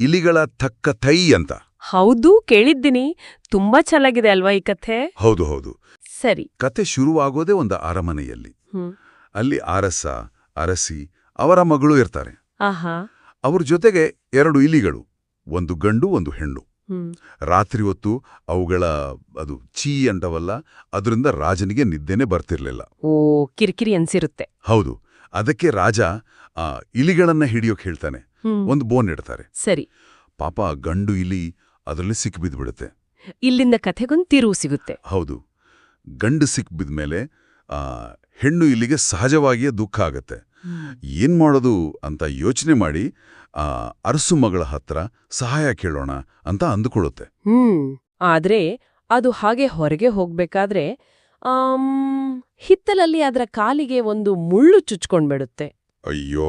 ಇಲಿಗಳ ತಕ್ಕ ತೈ ಅಂತ. ಹೌದು ಕೇಳಿದ್ದೀನಿ. ತುಂಬಾ ಚೆನ್ನಾಗಿದೆ ಅಲ್ವಾ ಈ ಕಥೆ? ಹೌದು ಹೌದು. ಸರಿ. ಕತೆ ಶುರುವಾಗೋದೇ ಒಂದು ಅರಮನೆಯಲ್ಲಿ. ಅಲ್ಲಿ ಅರಸ ಅರಸಿ ಅವರ ಮಗಳು ಇರ್ತಾರೆ. ಅವ್ರ ಜೊತೆಗೆ ಎರಡು ಇಲಿಗಳು ಒಂದು ಗಂಡು ಒಂದು ಹೆಣ್ಣು. ರಾತ್ರಿ ಹೊತ್ತು ಅವುಗಳ ಅದು ಚೀ ಅಂಟವಲ್ಲ ಅದರಿಂದ ರಾಜನಿಗೆ ನಿದ್ದೆನೆ ಬರ್ತಿರ್ಲಿಲ್ಲ. ಓ ಕಿರಿಕಿರಿ ಅನ್ಸಿರುತ್ತೆ. ಹೌದು. ಅದಕ್ಕೆ ರಾಜ ಇಲಿಗಳನ್ನ ಹಿಡಿಯೋಕೆ ಹೇಳ್ತಾನೆ. ಒಂದು ಬೋನ್ ಇಡ್ತಾರೆ. ಸರಿ. ಪಾಪ ಗಂಡು ಇಲಿ ಅದರಲ್ಲಿ ಸಿಕ್ಬಿದ್ಬಿಡುತ್ತೆ. ಇಲ್ಲಿಂದ ಕಥೆಗೊಂದು ತಿರುವು ಸಿಗುತ್ತೆ. ಹೌದು. ಗಂಡು ಸಿಕ್ಬಿದ್ಮೇಲೆ ಆ ಹೆಣ್ಣು ಇಲ್ಲಿಗೆ ಸಹಜವಾಗಿಯೇ ದುಃಖ ಆಗತ್ತೆ. ಏನ್ ಮಾಡೋದು ಅಂತ ಯೋಚನೆ ಮಾಡಿ ಅರಸು ಮಗಳ ಹತ್ರ ಸಹಾಯ ಕೇಳೋಣ ಅಂತ ಅಂದುಕೊಳ್ಳುತ್ತೆ. ಹ್ಮ್. ಆದ್ರೆ ಅದು ಹಾಗೆ ಹೊರಗೆ ಹೋಗ್ಬೇಕಾದ್ರೆ ಹಿತ್ತಲಲ್ಲಿ ಅದರ ಕಾಲಿಗೆ ಒಂದು ಮುಳ್ಳು ಚುಚ್ಕೊಂಡ್ಬಿಡುತ್ತೆ. ಅಯ್ಯೋ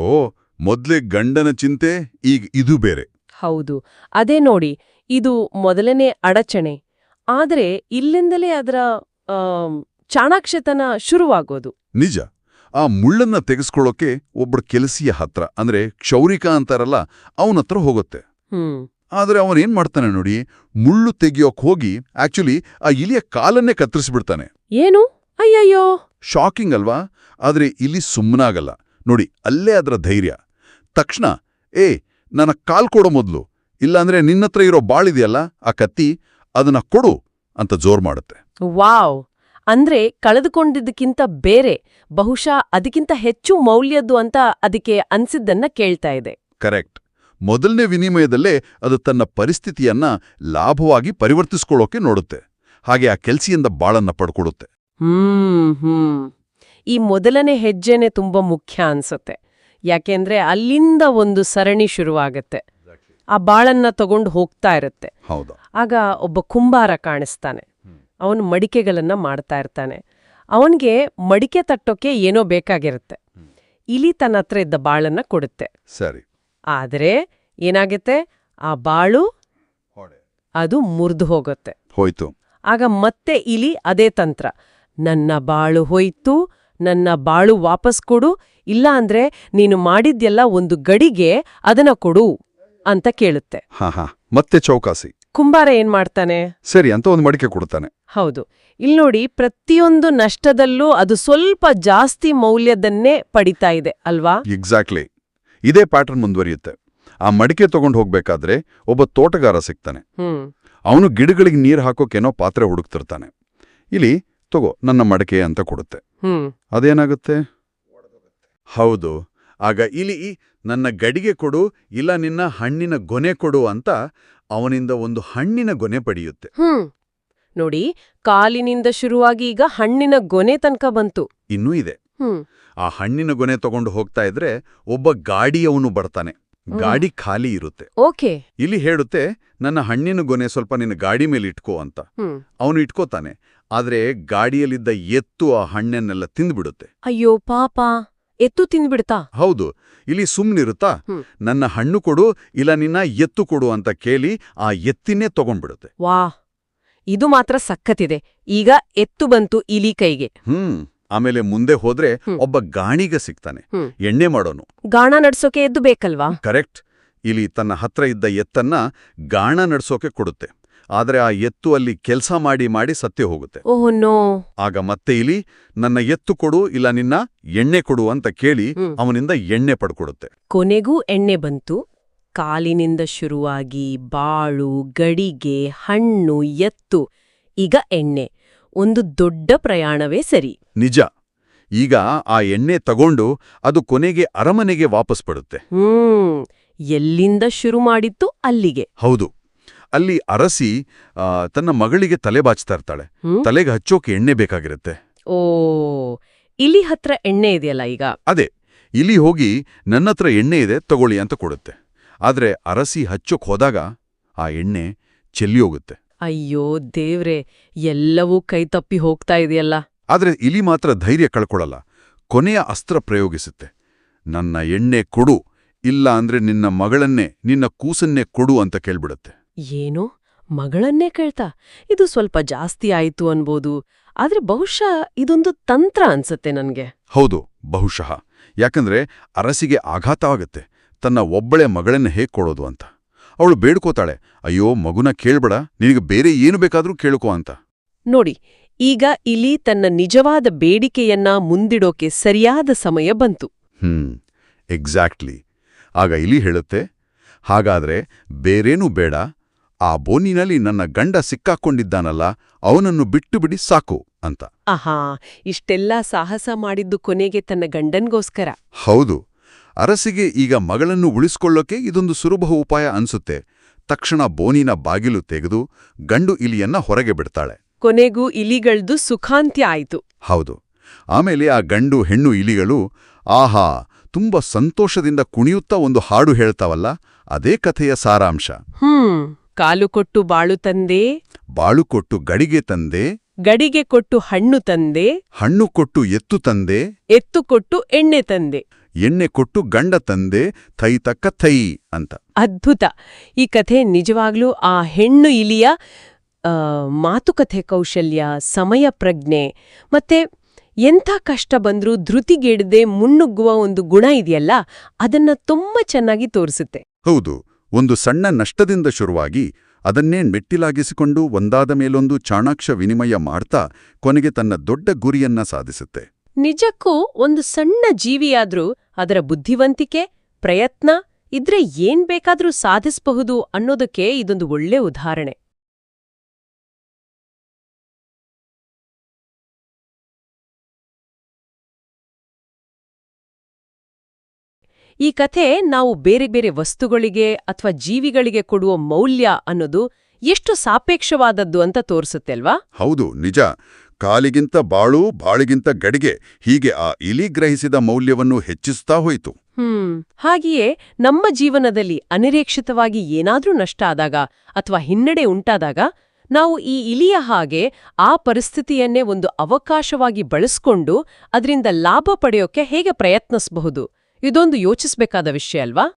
ಮೊದಲೇ ಗಂಡನ ಚಿಂತೆ ಈಗ ಇದು ಬೇರೆ. ಹೌದು. ಅದೇ ನೋಡಿ ಇದು ಮೊದಲನೇ ಅಡಚಣೆ. ಆದ್ರೆ ಇಲ್ಲಿಂದಲೇ ಅದರ ಚಾಣಾಕ್ಷತನ ಶುರುವಾಗೋದು. ನಿಜ. ಆ ಮುಳ್ಳನ್ನ ತೆಗೆಸ್ಕೊಳ್ಳೋಕೆ ಒಬ್ಬರ ಕೆಲಸಿಯ ಹತ್ರ ಅಂದ್ರೆ ಕ್ಷೌರಿಕ ಅಂತಾರಲ್ಲ ಅವನ ಹತ್ರ ಹೋಗುತ್ತೆ. ಹ್ಮ್. ಆದ್ರೆ ಅವನೇನ್ ಮಾಡ್ತಾನೆ ನೋಡಿ ಮುಳ್ಳು ತೆಗಿಯೋಕ್ ಹೋಗಿ ಆಕ್ಚುಲಿ ಆ ಇಲಿಯ ಕಾಲನ್ನೇ ಕತ್ತರಿಸ್ಬಿಡ್ತಾನೆ. ಏನು? ಅಯ್ಯಯ್ಯೋ! ಶಾಕಿಂಗ್ ಅಲ್ವಾ? ಆದ್ರೆ ಇಲಿ ಸುಮ್ಮನಾಗಲ್ಲ ನೋಡಿ ಅಲ್ಲೇ ಅದರ ಧೈರ್ಯ. ತಕ್ಷಣ ಏ ನನ್ನ ಕಾಲ್ ಕೊಡೋ ಮೊದಲು ಇಲ್ಲಾಂದ್ರೆ ನಿನ್ನತ್ರ ಇರೋ ಬಾಳಿದೆಯಲ್ಲ ಆ ಕತ್ತಿ ಅದನ್ನ ಕೊಡು ಅಂತ ಜೋರ್ ಮಾಡುತ್ತೆ. ವಾವ್! ಅಂದ್ರೆ ಕಳೆದುಕೊಂಡಿದ್ದಕ್ಕಿಂತ ಬೇರೆ ಬಹುಶಃ ಅದಕ್ಕಿಂತ ಹೆಚ್ಚು ಮೌಲ್ಯದ್ದು ಅಂತ ಅದಕ್ಕೆ ಅನ್ಸಿದ್ದನ್ನ ಕೇಳ್ತಾ ಇದೆ. ಕರೆಕ್ಟ್. ಮೊದಲನೇ ವಿನಿಮಯದಲ್ಲೇ ಅದು ತನ್ನ ಪರಿಸ್ಥಿತಿಯನ್ನ ಲಾಭವಾಗಿ ಪರಿವರ್ತಿಸ್ಕೊಳ್ಳೋಕೆ ನೋಡುತ್ತೆ. ಹಾಗೆ ಆ ಕೆಲ್ಸಿಯಿಂದ ಬಾಳನ್ನ ಪಡ್ಕೊಡುತ್ತೆ. ಹ್ಮ್ ಹ್ಮ್. ಈ ಮೊದಲನೇ ಹೆಜ್ಜೆನೇ ತುಂಬಾ ಮುಖ್ಯ ಅನ್ಸುತ್ತೆ. ಯಾಕೆಂದ್ರೆ ಅಲ್ಲಿಂದ ಒಂದು ಸರಣಿ ಶುರುವಾಗುತ್ತೆ. ಆ ಬಾಳನ್ನ ತಗೊಂಡು ಹೋಗ್ತಾ ಇರುತ್ತೆ. ಆಗ ಒಬ್ಬ ಕುಂಬಾರ ಕಾಣಿಸ್ತಾನೆ. ಅವನು ಮಡಿಕೆಗಳನ್ನ ಮಾಡ್ತಾ ಇರ್ತಾನೆ. ಅವನಿಗೆ ಮಡಿಕೆ ತಟ್ಟೋಕೆ ಏನೋ ಬೇಕಾಗಿರುತ್ತೆ. ಇಲಿ ತನ್ನ ಹತ್ರ ಇದ್ದ ಬಾಳನ್ನ ಕೊಡುತ್ತೆ. ಸರಿ. ಆದರೆ ಏನಾಗುತ್ತೆ? ಆ ಬಾಳು ಅದು ಮುರಿದು ಹೋಗುತ್ತೆ. ಹೋಯ್ತು. ಆಗ ಮತ್ತೆ ಇಲಿ ಅದೇ ತಂತ್ರ. ನನ್ನ ಬಾಳು ಹೋಯ್ತು ನನ್ನ ಬಾಳು ವಾಪಸ್ ಕೊಡು ಇಲ್ಲ ಅಂದ್ರೆ ನೀನು ಮಾಡಿದ್ಯಲ್ಲ ಒಂದು ಗಡಿಗೆ ಅದನ್ನ ಕೊಡು ಅಂತ ಕೇಳುತ್ತೆ. ಹಾ ಹಾ. ಮತ್ತೆ ಚೌಕಾಸಿ. ಕುಂಬಾರ ಏನ್ ಮಾಡ್ತಾನೆ? ಸರಿ ಅಂತ ಒಂದು ಮಡಿಕೆ ಕೊಡ್ತಾನೆ. ಹೌದು. ಇಲ್ನೋಡಿ ಪ್ರತಿಯೊಂದು ನಷ್ಟದಲ್ಲೂ ಅದು ಸ್ವಲ್ಪ ಜಾಸ್ತಿ ಮೌಲ್ಯದನ್ನೇ ಪಡಿತಾ ಇದೆ ಅಲ್ವಾ? ಎಕ್ಸಾಕ್ಟ್ಲಿ ಇದೇ ಪ್ಯಾಟರ್ನ್ ಮುಂದುವರಿಯುತ್ತೆ. ಆ ಮಡಿಕೆ ತಗೊಂಡು ಹೋಗ್ಬೇಕಾದ್ರೆ ಒಬ್ಬ ತೋಟಗಾರ ಸಿಗ್ತಾನೆ. ಅವನು ಗಿಡಗಳಿಗೆ ನೀರು ಹಾಕೋಕೇನೋ ಪಾತ್ರೆ ಹುಡುಕ್ತಿರ್ತಾನೆ. ಇಲ್ಲಿ ತಗೋ ನನ್ನ ಮಡಕೆ ಅಂತ ಕೊಡುತ್ತೆ. ಅದೇನಾಗುತ್ತೆ? ಹೌದು. ಆಗ ಇಲಿ ನನ್ನ ಗಡಿಗೆ ಕೊಡು ಇಲ್ಲ ನಿನ್ನ ಹಣ್ಣಿನ ಗೊನೆ ಕೊಡು ಅಂತ ಅವನಿಂದ ಒಂದು ಹಣ್ಣಿನ ಗೊನೆ ಪಡೆಯುತ್ತೆ. ನೋಡಿ ಕಾಲಿನಿಂದ ಶುರುವಾಗಿ ಈಗ ಹಣ್ಣಿನ ಗೊನೆ ತನಕ ಬಂತು. ಇನ್ನೂ ಇದೆ. ಆ ಹಣ್ಣಿನ ಗೊನೆ ತಗೊಂಡು ಹೋಗ್ತಾ ಇದ್ರೆ ಒಬ್ಬ ಗಾಡಿಯವನು ಬರ್ತಾನೆ. ಗಾಡಿ ಖಾಲಿ ಇರುತ್ತೆ. ಓಕೆ. ಇಲ್ಲಿ ಹೇಳುತ್ತೆ ನನ್ನ ಹಣ್ಣಿನ ಗೊನೆ ಸ್ವಲ್ಪ ನಿನ್ನ ಗಾಡಿ ಮೇಲೆ ಇಟ್ಕೋ ಅಂತ. ಅವನು ಇಟ್ಕೋತಾನೆ. ಆದ್ರೆ ಗಾಡಿಯಲ್ಲಿದ್ದ ಎತ್ತು ಆ ಹಣ್ಣನ್ನೆಲ್ಲ ತಿಂದ್ಬಿಡುತ್ತೆ. ಅಯ್ಯೋ ಪಾಪ. ಎತ್ತು ತಿಂದ್ಬಿಡ್ತಾ? ಹೌದು. ಇಲ್ಲಿ ಸುಮ್ನಿರುತ್ತಾ? ನನ್ನ ಹಣ್ಣು ಕೊಡು ಇಲ್ಲ ನಿನ್ನ ಎತ್ತು ಕೊಡು ಅಂತ ಕೇಳಿ ಆ ಎತ್ತಿನೇ ತಗೊಂಡ್ಬಿಡುತ್ತೆ. ವಾ ಇದು ಮಾತ್ರ ಸಖತ್ತಿದೆ. ಈಗ ಎತ್ತು ಬಂತು ಇಲಿ ಕೈಗೆ. ಹ್ಮ್. ಆಮೇಲೆ ಮುಂದೆ ಹೋದ್ರೆ ಒಬ್ಬ ಗಾಣಿಗ ಸಿಗ್ತಾನೆ. ಎಣ್ಣೆ ಮಾಡೋನು. ಗಾಣ ನಡ್ಸೋಕೆ ಎದ್ದು ಬೇಕಲ್ವಾ? ಕರೆಕ್ಟ್. ಇಲ್ಲಿ ತನ್ನ ಹತ್ರ ಇದ್ದ ಎತ್ತನ್ನ ಗಾಣ ನಡ್ಸೋಕೆ ಕೊಡುತ್ತೆ. ಆದ್ರೆ ಆ ಎತ್ತು ಅಲ್ಲಿ ಕೆಲ್ಸ ಮಾಡಿ ಮಾಡಿ ಸತ್ಯ ಹೋಗುತ್ತೆ. ಓಹೋನೋ ಆಗ ಮತ್ತೆ ಇಲ್ಲಿ ನನ್ನ ಎತ್ತು ಕೊಡು ಇಲ್ಲ ನಿನ್ನ ಎಣ್ಣೆ ಕೊಡು ಅಂತ ಕೇಳಿ. ಅವನಿಂದ ಎಣ್ಣೆ ಪಡ್ಕೊಡುತ್ತೆ. ಕೊನೆಗೂ ಎಣ್ಣೆ ಬಂತು. ಕಾಲಿನಿಂದ ಶುರುವಾಗಿ ಬಾಳು ಗಡಿಗೆ ಹಣ್ಣು ಎತ್ತು ಈಗ ಎಣ್ಣೆ. ಒಂದು ದೊಡ್ಡ ಪ್ರಯಾಣವೇ ಸರಿ. ನಿಜ. ಈಗ ಆ ಎಣ್ಣೆ ತಗೊಂಡು ಅದು ಕೊನೆಗೆ ಅರಮನೆಗೆ ವಾಪಸ್ ಪಡುತ್ತೆ. ಎಲ್ಲಿಂದ ಶುರು ಮಾಡಿತ್ತು ಅಲ್ಲಿಗೆ. ಹೌದು. ಅಲ್ಲಿ ಅರಸಿ ತನ್ನ ಮಗಳಿಗೆ ತಲೆ ಬಾಚ್ತಾ ಇರ್ತಾಳೆ? ತಲೆಗೆ ಹಚ್ಚೋಕೆ ಎಣ್ಣೆ ಬೇಕಾಗಿರುತ್ತೆ. ಓ ಇಲಿ ಹತ್ರ ಎಣ್ಣೆ ಇದೆಯಲ್ಲ ಈಗ? ಅದೇ ಇಲಿ ಹೋಗಿ ನನ್ನತ್ರ ಎಣ್ಣೆ ಇದೆ ತಗೊಳ್ಳಿ ಅಂತ ಕೊಡುತ್ತೆ. ಆದ್ರೆ ಅರಸಿ ಹಚ್ಚೋಕ್ ಹೋದಾಗ ಆ ಎಣ್ಣೆ ಚೆಲ್ಲಿ ಹೋಗುತ್ತೆ. ಅಯ್ಯೋ ದೇವ್ರೆ ಎಲ್ಲವೂ ಕೈ ತಪ್ಪಿ ಹೋಗ್ತಾ ಇದೆಯಲ್ಲ? ಆದ್ರೆ ಇಲಿ ಮಾತ್ರ ಧೈರ್ಯ ಕಳ್ಕೊಳಲ್ಲ ಕೊನೆಯ ಅಸ್ತ್ರ ಪ್ರಯೋಗಿಸುತ್ತೆ. ನನ್ನ ಎಣ್ಣೆ ಕೊಡು ಇಲ್ಲ ಅಂದ್ರೆ ನಿನ್ನ ಮಗಳನ್ನೇ ನಿನ್ನ ಕೂಸನ್ನೇ ಕೊಡು ಅಂತ ಕೇಳ್ಬಿಡುತ್ತೆ. ಏನು ಮಗಳನ್ನೇ ಕೇಳ್ತಾ ಇದು ಸ್ವಲ್ಪ ಜಾಸ್ತಿ ಆಯ್ತು ಅನ್ಬೋದು ಆದ್ರೆ ಬಹುಶಃ ಇದೊಂದು ತಂತ್ರ ಅನ್ಸತ್ತೆ ನನ್ಗೆ. ಹೌದು ಬಹುಶಃ. ಯಾಕಂದ್ರೆ ಅರಸಿಗೆ ಆಘಾತ ಆಗುತ್ತೆ ತನ್ನ ಒಬ್ಬಳೆ ಮಗಳನ್ನ ಹೇಗ್ ಕೊಡೋದು ಅಂತ. ಅವಳು ಬೇಡ್ಕೋತಾಳೆ ಅಯ್ಯೋ ಮಗುನ ಕೇಳ್ಬೇಡ ನಿನಗೆ ಬೇರೆ ಏನು ಬೇಕಾದ್ರೂ ಕೇಳ್ಕೋ ಅಂತ. ನೋಡಿ ಈಗ ಇಲಿ ತನ್ನ ನಿಜವಾದ ಬೇಡಿಕೆಯನ್ನ ಮುಂದಿಡೋಕೆ ಸರಿಯಾದ ಸಮಯ ಬಂತು. Hmm exactly. ಆಗ ಇಲಿ ಹೇಳುತ್ತೆ ಹಾಗಾದ್ರೆ ಬೇರೇನೂ ಬೇಡ ಆ ಬೋನಿನಲ್ಲಿ ನನ್ನ ಗಂಡ ಸಿಕ್ಕಾಕೊಂಡಿದ್ದಾನಲ್ಲ ಅವನನ್ನು ಬಿಟ್ಟು ಬಿಡಿ ಸಾಕು ಅಂತ. ಆಹಾ ಇಷ್ಟೆಲ್ಲ ಸಾಹಸ ಮಾಡಿದ್ದು ಕೊನೆಗೆ ತನ್ನ ಗಂಡನ್ಗೋಸ್ಕರ. ಹೌದು ಅರಸಿಗೆ ಈಗ ಮಗಳನ್ನು ಉಳಿಸ್ಕೊಳ್ಳೋಕೆ ಇದೊಂದು ಸುಲಭ ಉಪಾಯ ಅನ್ಸುತ್ತೆ. ತಕ್ಷಣ ಬೋನಿನ ಬಾಗಿಲು ತೆಗೆದು ಗಂಡು ಇಲಿಯನ್ನ ಹೊರಗೆ ಬಿಡ್ತಾಳೆ. ಕೊನೆಗೂ ಇಲಿಗಳ್ದು ಸುಖಾಂತ್ಯ ಆಯಿತು. ಹೌದು ಆಮೇಲೆ ಆ ಗಂಡು ಹೆಣ್ಣು ಇಲಿಗಳು ಆಹಾ ತುಂಬ ಸಂತೋಷದಿಂದ ಕುಣಿಯುತ್ತಾ ಒಂದು ಹಾಡು ಹೇಳ್ತಾವಲ್ಲ ಅದೇ ಕಥೆಯ ಸಾರಾಂಶ. ಹ್ಮ್. ಕಾಲು ಕೊಟ್ಟು ಬಾಳು ತಂದೆ. ಬಾಳು ಕೊಟ್ಟು ಗಡಿಗೆ ತಂದೆ. ಗಡಿಗೆ ಕೊಟ್ಟು ಹಣ್ಣು ತಂದೆ. ಹಣ್ಣು ಕೊಟ್ಟು ಎತ್ತು ತಂದೆ. ಎತ್ತು ಕೊಟ್ಟು ಎಣ್ಣೆ ತಂದೆ. ಎಣ್ಣೆ ಕೊಟ್ಟು ಗಂಡ ತಂದೆ. ಥೈ ತಕ್ಕ ಥೈ ಅಂತ. ಅದ್ಭುತ. ಈ ಕಥೆ ನಿಜವಾಗ್ಲೂ ಆ ಹೆಣ್ಣು ಇಲಿಯ ಮಾತುಕತೆ ಕೌಶಲ್ಯ ಸಮಯ ಪ್ರಜ್ಞೆ ಮತ್ತೆ ಎಂಥ ಕಷ್ಟ ಬಂದರೂ ಧೃತಿಗೆಡದೆ ಮುನ್ನುಗ್ಗುವ ಒಂದು ಗುಣ ಇದೆಯಲ್ಲ ಅದನ್ನ ತುಂಬಾ ಚೆನ್ನಾಗಿ ತೋರಿಸುತ್ತೆ. ಹೌದು. ಒಂದು ಸಣ್ಣ ನಷ್ಟದಿಂದ ಶುರುವಾಗಿ ಅದನ್ನೇ ಮೆಟ್ಟಿಲಾಗಿಸಿಕೊಂಡು ಒಂದಾದ ಮೇಲೊಂದು ಚಾಣಾಕ್ಷ ವಿನಿಮಯ ಮಾಡ್ತಾ ಕೊನೆಗೆ ತನ್ನ ದೊಡ್ಡ ಗುರಿಯನ್ನ ಸಾಧಿಸುತ್ತೆ. ನಿಜಕ್ಕೂ ಒಂದು ಸಣ್ಣ ಜೀವಿಯಾದ್ರೂ ಅದರ ಬುದ್ಧಿವಂತಿಕೆ, ಪ್ರಯತ್ನ ಇದ್ರೆ ಏನ್ ಬೇಕಾದ್ರೂ ಸಾಧಿಸಬಹುದು ಅನ್ನೋದಕ್ಕೆ ಇದೊಂದು ಒಳ್ಳೆ ಉದಾಹರಣೆ. ಈ ಕಥೆ ನಾವು ಬೇರೆ ಬೇರೆ ವಸ್ತುಗಳಿಗೆ ಅಥವಾ ಜೀವಿಗಳಿಗೆ ಕೊಡುವ ಮೌಲ್ಯ ಅನ್ನೋದು ಎಷ್ಟು ಸಾಪೇಕ್ಷವಾದದ್ದು ಅಂತ ತೋರಿಸುತ್ತೆ ಅಲ್ವಾ? ಹೌದು ನಿಜ. ಕಾಲಿಗಿಂತ ಬಾಳು ಬಾಳಿಗಿಂತ ಗಡಿಗೆ ಹೀಗೆ ಆ ಇಲಿ ಗ್ರಹಿಸಿದ ಮೌಲ್ಯವನ್ನು ಹೆಚ್ಚಿಸ್ತಾ ಹೋಯಿತು. ಹ್ಮ್ ಹಾಗೆಯೇ ನಮ್ಮ ಜೀವನದಲ್ಲಿ ಅನಿರೀಕ್ಷಿತವಾಗಿ ಏನಾದ್ರೂ ನಷ್ಟ ಆದಾಗ ಅಥವಾ ಹಿನ್ನಡೆ ಉಂಟಾದಾಗ ನಾವು ಈ ಇಲಿಯ ಹಾಗೆ ಆ ಪರಿಸ್ಥಿತಿಯನ್ನೇ ಒಂದು ಅವಕಾಶವಾಗಿ ಬಳಸ್ಕೊಂಡು ಅದರಿಂದ ಲಾಭ ಪಡೆಯೋಕೆ ಹೇಗೆ ಪ್ರಯತ್ನಿಸಬಹುದು? ಇದೊಂದು ಯೋಚಿಸ್ಬೇಕಾದ ವಿಷಯ ಅಲ್ವಾ?